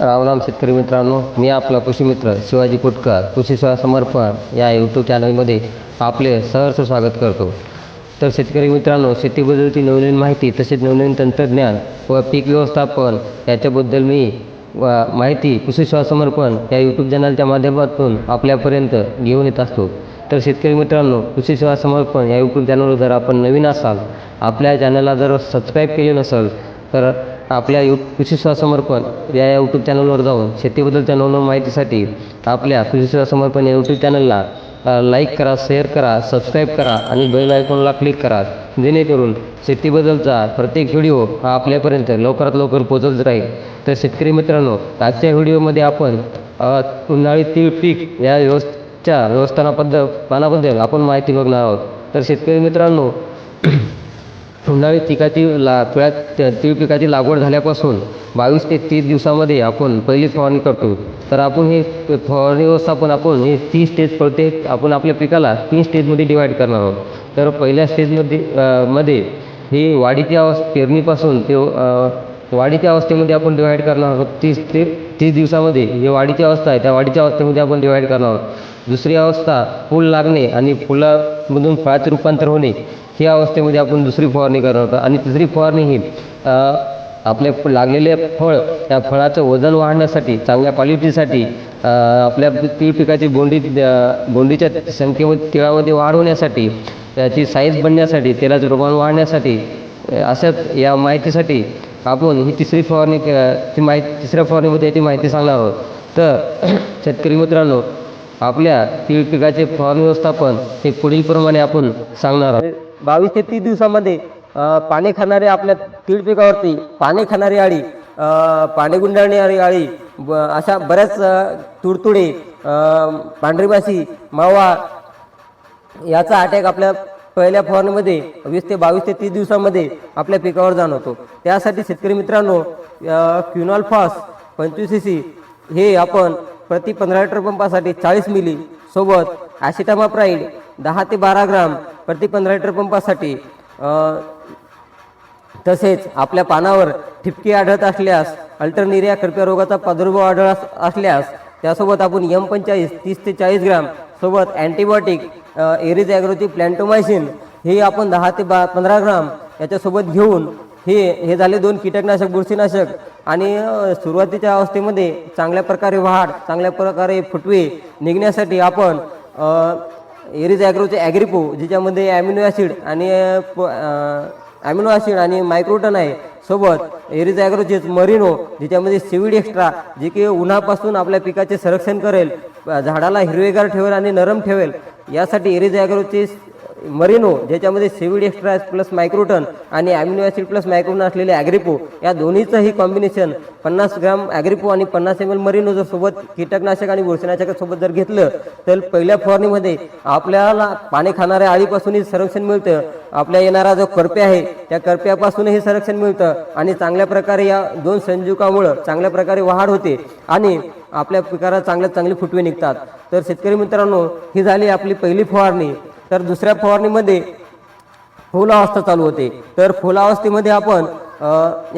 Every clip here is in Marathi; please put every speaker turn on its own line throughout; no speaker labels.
रामराम शेतकरी मित्रांनो मी आपला कृषी मित्र शिवाजी कुटकर कृषी सेवा समर्पण या यूट्यूब चॅनलमध्ये आपले सहर्ष स्वागत करतो. तर शेतकरी मित्रांनो शेतीबद्दलची नवनवीन माहिती तसेच नवनवीन तंत्रज्ञान व पीक व्यवस्थापन याच्याबद्दल मी व माहिती कृषी सेवा समर्पण या यूट्यूब चॅनलच्या माध्यमातून आपल्यापर्यंत घेऊन येत असतो. तर शेतकरी मित्रांनो कृषी सेवा समर्पण या यूट्यूब चॅनलवर जर आपण नवीन असाल आपल्या चॅनलला जर सबस्क्राईब केले नसेल तर आपल्या यू कृषी समर्पण या यूट्यूब चॅनलवर जाऊन शेतीबद्दलच्या नवनवीन माहितीसाठी आपल्या कृषी समर्पण या यूट्यूब चॅनलला लाईक करा शेअर करा सबस्क्राईब करा आणि बेल आयकॉनला क्लिक करा. जेणेकरून शेतीबद्दलचा प्रत्येक व्हिडिओ हा आपल्यापर्यंत लवकरात लवकर पोचत राहील. तर शेतकरी मित्रांनो आजच्या व्हिडिओमध्ये आपण उन्हाळी तीळ पीक या व्यवस्थेच्या व्यवस्थापनाबद्दल पानाबद्दल आपण माहिती बघणार आहोत. तर शेतकरी मित्रांनो उन्हाळी पिकाची ला पिळ्यात तीळ पिकाची लागवड झाल्यापासून बावीस ते तीस दिवसामध्ये आपण पहिली फवारणी करतो. तर आपण हे फवारणी व्यवस्थापन आपण हे तीन स्टेज प्रत्येक आपण आपल्या पिकाला तीन स्टेजमध्ये डिवाईड करणार आहोत. तर पहिल्या स्टेजमध्ये मध्ये ही वाढीची अवस्था पेरणीपासून ते वाढीच्या अवस्थेमध्ये आपण डिवाईड करणार आहोत. तीस ते तीस दिवसामध्ये जे वाढीची अवस्था आहे त्या वाढीच्या अवस्थेमध्ये आपण डिवाईड करणार आहोत. दुसरी अवस्था फूल लागणे आणि फुलामधून फळाचे रूपांतर होणे ह्या अवस्थेमध्ये आपण दुसरी फवारणी करणार आहोत. आणि तिसरी फवारणी ही आपल्या आपले लागलेले फळ त्या फळाचं वजन वाढण्यासाठी चांगल्या क्वालिटीसाठी आपल्या तीळ पिकाची बोंडी बोंडीच्या संख्येमध्ये तिळामध्ये वाढ होण्यासाठी त्याची साईज बनण्यासाठी तेलाचं प्रमाण वाढण्यासाठी अशा अशाच या माहितीसाठी आपण ही तिसरी फवारणी ती माहिती तिसऱ्या फवारणीमध्ये याची माहिती सांगणार आहोत. तर शेतकरी मित्रांनो आपल्या तीळ पिकाचे फवारणी व्यवस्थापन हे पुढीलप्रमाणे आपण सांगणार आहोत. बावीस ते तीस दिवसामध्ये पाणी खाणारे आपल्या तीळ पिकावरती पाणी खाणारी आळी पाने पाणी गुंडाळणारी आळी ब- अशा बऱ्याच तुडतुडे पांढरी माशी मावा याचा अटॅक आपल्या पहिल्या फवारणीमध्ये वीस ते बावीस ते तीस दिवसामध्ये आपल्या पिकावर जाणवतो. त्यासाठी शेतकरी मित्रांनो क्युनॉल फॉस पंचवीस सी सी हे आपण प्रति पंधरा लिटर पंपासाठी चाळीस मिली सोबत ॲसिटामाप्राईड दहा ते बारा ग्राम प्रति पंधरा लिटर पंपासाठी तसेच आपल्या पानावर ठिपकी आढळत असल्यास अल्टरनिरिया करप्या रोगाचा प्रादुर्भाव आढळत असल्यास त्यासोबत आपण यम पंचेचाळीस तीस ते चाळीस ग्राम सोबत अँटीबायोटिक एरिज ॲग्रोची प्लॅन्टोमायसिन हे आपण दहा ते बा पंधरा ग्राम याच्यासोबत घेऊन हे हे झाले दोन कीटकनाशक बुरशीनाशक. आणि सुरुवातीच्या अवस्थेमध्ये चांगल्या प्रकारे वाढ चांगल्या प्रकारे फुटवे निघण्यासाठी आपण एरिज ॲग्रोचे ॲग्रिपो ज्याच्यामध्ये ॲमिनो ॲसिड आणि प- ॲमिनो ॲसिड आणि मायक्रोटन आहे सोबत एरिज ॲग्रोचेच मरिनो ज्याच्यामध्ये सिविड एक्स्ट्रा जे की उन्हापासून आपल्या पिकाचे संरक्षण करेल झाडाला हिरवेगार ठेवेल आणि नरम ठेवेल यासाठी एरिज ॲग्रोचे मरिनो ज्याच्यामध्ये सेविड एक्स्ट्रा प्लस मायक्रोटन आणि ॲमिनो ॲसिड प्लस मायक्रोटन असलेले ॲग्रिपो या दोन्हीचंही कॉम्बिनेशन पन्नास ग्राम ॲग्रिपो आणि पन्नास एम एल मरिनो जर सोबत कीटकनाशक आणि बुरशीनाशकासोबत जर घेतलं तर पहिल्या फवारणीमध्ये आपल्याला पाणी खाणाऱ्या आळीपासूनही संरक्षण मिळतं. आपल्या येणारा जो करप्या आहे त्या करप्यापासूनही संरक्षण मिळतं आणि चांगल्या प्रकारे या दोन संजुकामुळं चांगल्या प्रकारे वाढ होते आणि आपल्या पिकाला चांगल्यात चांगली फुटवे निघतात. तर शेतकरी मित्रांनो ही झाली आपली पहिली फवारणी. तर दुसऱ्या फवारणीमध्ये फुलावस्था चालू होते. तर फुलावस्थेमध्ये आपण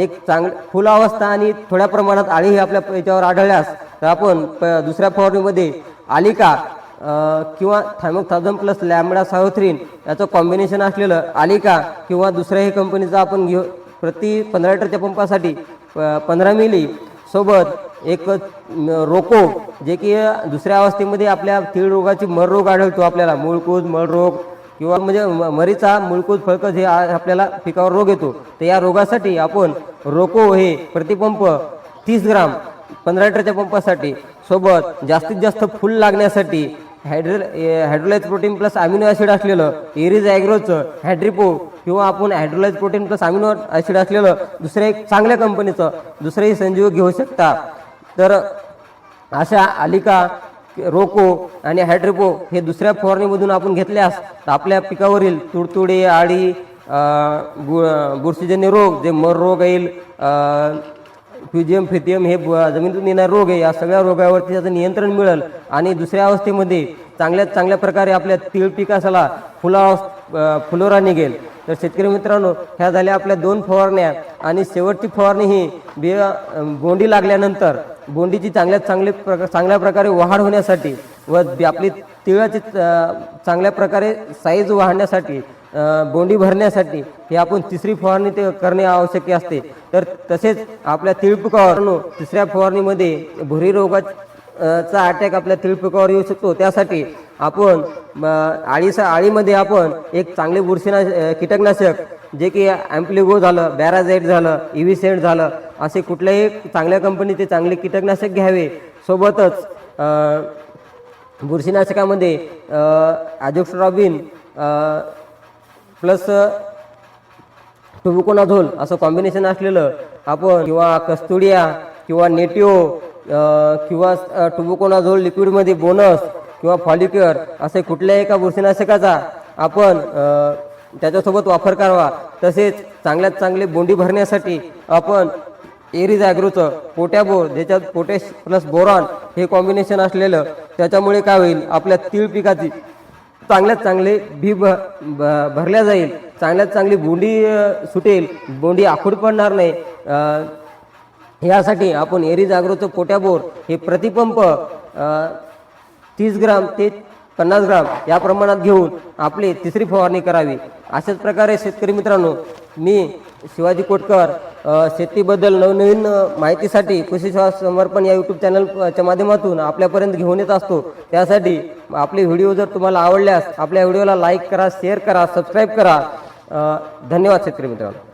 एक चांग फुलावस्था आणि थोड्या प्रमाणात आळी ही आपल्या याच्यावर आढळल्यास तर आपण प- दुसऱ्या फवारणीमध्ये आलिका किंवा थायमोथाझम प्लस लॅमडा सायोथ्रीन याचं कॉम्बिनेशन असलेलं आलिका किंवा दुसऱ्याही कंपनीचा आपण घेऊ प्रति पंधरा लिटरच्या पंपासाठी प- पंधरा मिली सोबत एक रोको जे की दुसऱ्या अवस्थेमध्ये आपल्या तीळ रोगाची मररोग आढळतो आपल्याला मूळकूज मळरोग किंवा म्हणजे म- मरीचा मूळकूज फळकज हे आपल्याला पिकावर रोग येतो. तर या रोगासाठी आपण रोको हे प्रतिपंप तीस ग्राम पंधरा लिटरच्या पंपासाठी सोबत जास्तीत जास्त फुल लागण्यासाठी hydro hydrolyse protein plus amino acid असलेलं एरिज ॲग्रोचं हॅड्रिपो किंवा आपण hydrolyse protein plus amino acid असलेलं दुसऱ्या एक चांगल्या कंपनीचं दुसरंही संजीव घेऊ शकता. तर अशा आलिका रोको आणि हायड्रिपो हे दुसऱ्या फवारणीमधून आपण घेतल्यास तर आपल्या पिकावरील तुडतुडे आळी गु बुरशीजन्य रोग जे मर रोग येईल फ्युजियम फिथियम हे ब- जमिनीतून येणारे रोग आहे. या सगळ्या रोगावरती त्याचं नियंत्रण मिळेल. आणि दुसऱ्या अवस्थेमध्ये चांगल्यात चांगल्या प्रकारे आपल्या तीळ पिकासाला फुला फुलोरा निघेल. तर शेतकरी मित्रांनो ह्या झाल्या आपल्या दोन फवारण्या. आणि शेवटची फवारणी ही बे बोंडी लागल्यानंतर बोंडीची चांगल्यात चांगले प्रकार चांगल्या प्रकारे वाढ होण्यासाठी व आपली तिळाची चांगल्या प्रकारे साईज वाढण्यासाठी बोंडी भरण्यासाठी हे आपण तिसरी फवारणी ते करणे आवश्यक असते. तर तसेच आपल्या तिळपिकावर तिसऱ्या फवारणीमध्ये भुरी रोगा चा अटॅक आपल्या तीळ पिकावर येऊ शकतो. त्यासाठी आपण म, आळीसा आळीमध्ये आपण एक चांगले बुरशीना कीटकनाशक जे की ॲम्प्लिगो झालं बॅराझाईट झालं इव्हिसेंट झालं असे कुठल्याही चांगल्या कंपनीचे चांगले कीटकनाशक घ्यावे. सोबतच बुरशीनाशकामध्ये ॲजोक्स्ट्रॉबिन प्लस टुबुकोनाझोल असं कॉम्बिनेशन असलेलं आपण किंवा कस्तुडिया किंवा नेटिओ किंवा टुबुकोनाझोल लिक्विडमध्ये बोनस किंवा फॉलिक्युअर असे कुठल्याही एका बुरशीनाशकाचा आपण त्याच्यासोबत वापर करावा. तसेच चांगल्यात चांगले बोंडी भरण्यासाठी आपण एरिज ॲग्रोचं पोटॅबो ज्याच्यात पोटॅश प्लस बोरॉन हे कॉम्बिनेशन असलेलं त्याच्यामुळे काय होईल? आपल्या तीळ पिकाची चांगल्यात चांगले बी भ भरल्या जाईल. चांगल्यात चांगली बोंडी सुटेल. बोंडी आखूड पडणार नाही. यासाठी आपण एरी ॲग्रोचं पोट्याबोर हे प्रतिपंप तीस ग्राम ते पन्नास ग्राम या प्रमाणात घेऊन आपली तिसरी फवारणी करावी. अशाच प्रकारे शेतकरी मित्रांनो मी शिवाजी कोटकर शेतीबद्दल नवनवीन माहितीसाठी कृषी श्वास समर्पण या यूट्यूब चॅनलच्या माध्यमातून आपल्यापर्यंत घेऊन येत असतो. त्यासाठी आपले व्हिडिओ जर तुम्हाला आवडल्यास आपल्या व्हिडिओला लाईक करा शेअर करा सबस्क्राईब करा. धन्यवाद शेतकरी मित्रांनो.